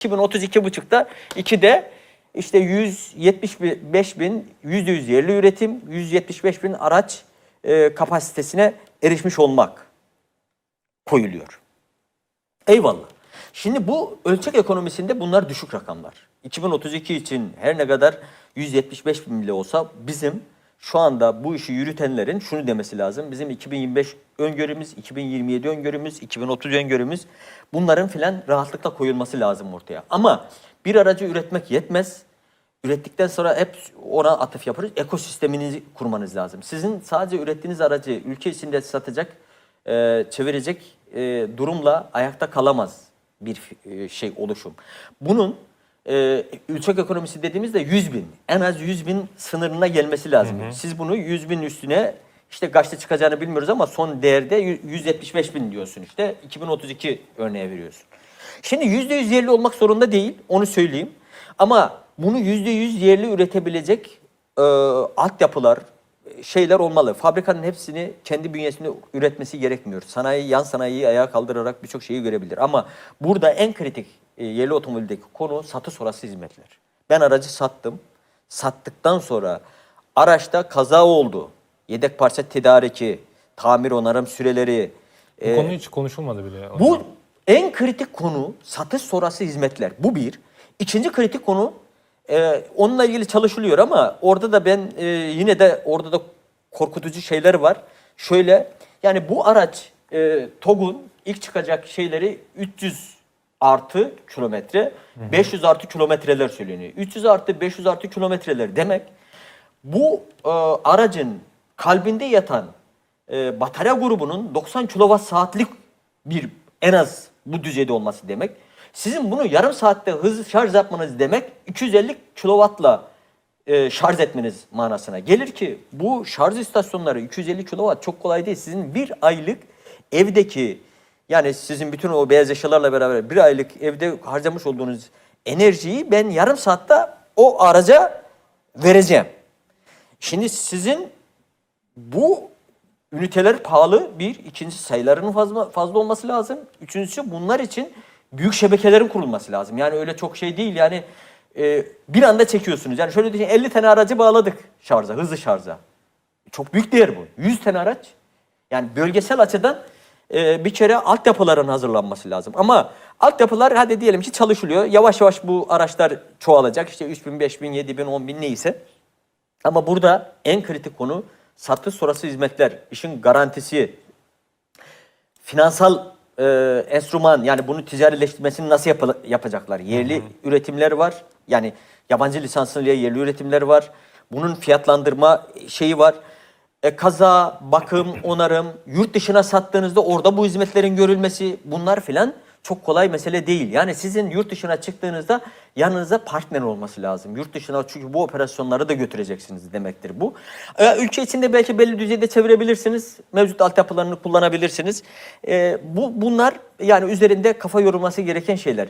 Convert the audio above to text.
2032,5'da 2'de işte 175 bin, %100 yerli üretim, 175 bin araç e, kapasitesine erişmiş olmak koyuluyor. Eyvallah. Şimdi bu ölçek ekonomisinde bunlar düşük rakamlar. 2032 için her ne kadar 175 bin bile olsa bizim şu anda bu işi yürütenlerin şunu demesi lazım. Bizim 2025 öngörümüz, 2027 öngörümüz, 2030 öngörümüz bunların filan rahatlıkla koyulması lazım ortaya. Ama bir aracı üretmek yetmez. Ürettikten sonra hep ona atıf yaparız. Ekosisteminizi kurmanız lazım. Sizin sadece ürettiğiniz aracı ülke içinde satacak, e, çevirecek e, durumla ayakta kalamaz bir e, şey oluşum. Bunun e, ölçek ekonomisi dediğimizde 100 bin, en az 100 bin sınırına gelmesi lazım. Siz bunu 100 bin üstüne işte kaçta çıkacağını bilmiyoruz ama son değerde yü- 175 bin diyorsun işte 2032 örneğe veriyorsun. Şimdi %100 yerli olmak zorunda değil onu söyleyeyim. Ama bunu %100 yerli üretebilecek e, altyapılar, şeyler olmalı. Fabrikanın hepsini kendi bünyesinde üretmesi gerekmiyor. Sanayi, yan sanayiyi ayağa kaldırarak birçok şeyi görebilir. Ama burada en kritik e, yerli otomobildeki konu satış sonrası hizmetler. Ben aracı sattım. Sattıktan sonra araçta kaza oldu. Yedek parça tedariki, tamir onarım süreleri. Bu konu hiç konuşulmadı bile. Bu en kritik konu satış sonrası hizmetler. Bu bir. İkinci kritik konu e, onunla ilgili çalışılıyor ama orada da ben e, yine de orada da korkutucu şeyler var. Şöyle yani bu araç e, TOG'un ilk çıkacak şeyleri 300 artı kilometre, 500 artı kilometreler söyleniyor. 300 artı 500 artı kilometreler demek bu e, aracın kalbinde yatan e, batarya grubunun 90 kilowatt saatlik bir en az bu düzeyde olması demek. Sizin bunu yarım saatte hızlı şarj yapmanız demek 250 kilowattla e, şarj etmeniz manasına gelir ki bu şarj istasyonları 250 kilowatt çok kolay değil. Sizin bir aylık evdeki yani sizin bütün o beyaz eşyalarla beraber bir aylık evde harcamış olduğunuz enerjiyi ben yarım saatte o araca vereceğim. Şimdi sizin bu üniteler pahalı bir, ikincisi sayılarının fazla fazla olması lazım. Üçüncüsü bunlar için büyük şebekelerin kurulması lazım. Yani öyle çok şey değil yani e, bir anda çekiyorsunuz. Yani şöyle düşünün 50 tane aracı bağladık şarja, hızlı şarja. Çok büyük değer bu. 100 tane araç. Yani bölgesel açıdan e, bir kere altyapıların hazırlanması lazım. Ama altyapılar hadi diyelim ki çalışılıyor. Yavaş yavaş bu araçlar çoğalacak. İşte 3000, 5000, 7000, 10000 neyse. Ama burada en kritik konu satış sonrası hizmetler, işin garantisi, finansal e, enstrüman yani bunu ticarileştirmesini nasıl yapı- yapacaklar? Yerli üretimler var. Yani yabancı lisanslı yerli üretimler var. Bunun fiyatlandırma şeyi var. E, kaza, bakım, onarım, yurt dışına sattığınızda orada bu hizmetlerin görülmesi bunlar filan çok kolay mesele değil. Yani sizin yurt dışına çıktığınızda yanınıza partner olması lazım. Yurt dışına çünkü bu operasyonları da götüreceksiniz demektir bu. E, ülke içinde belki belli düzeyde çevirebilirsiniz. Mevcut altyapılarını kullanabilirsiniz. E, bu bunlar yani üzerinde kafa yorulması gereken şeyler.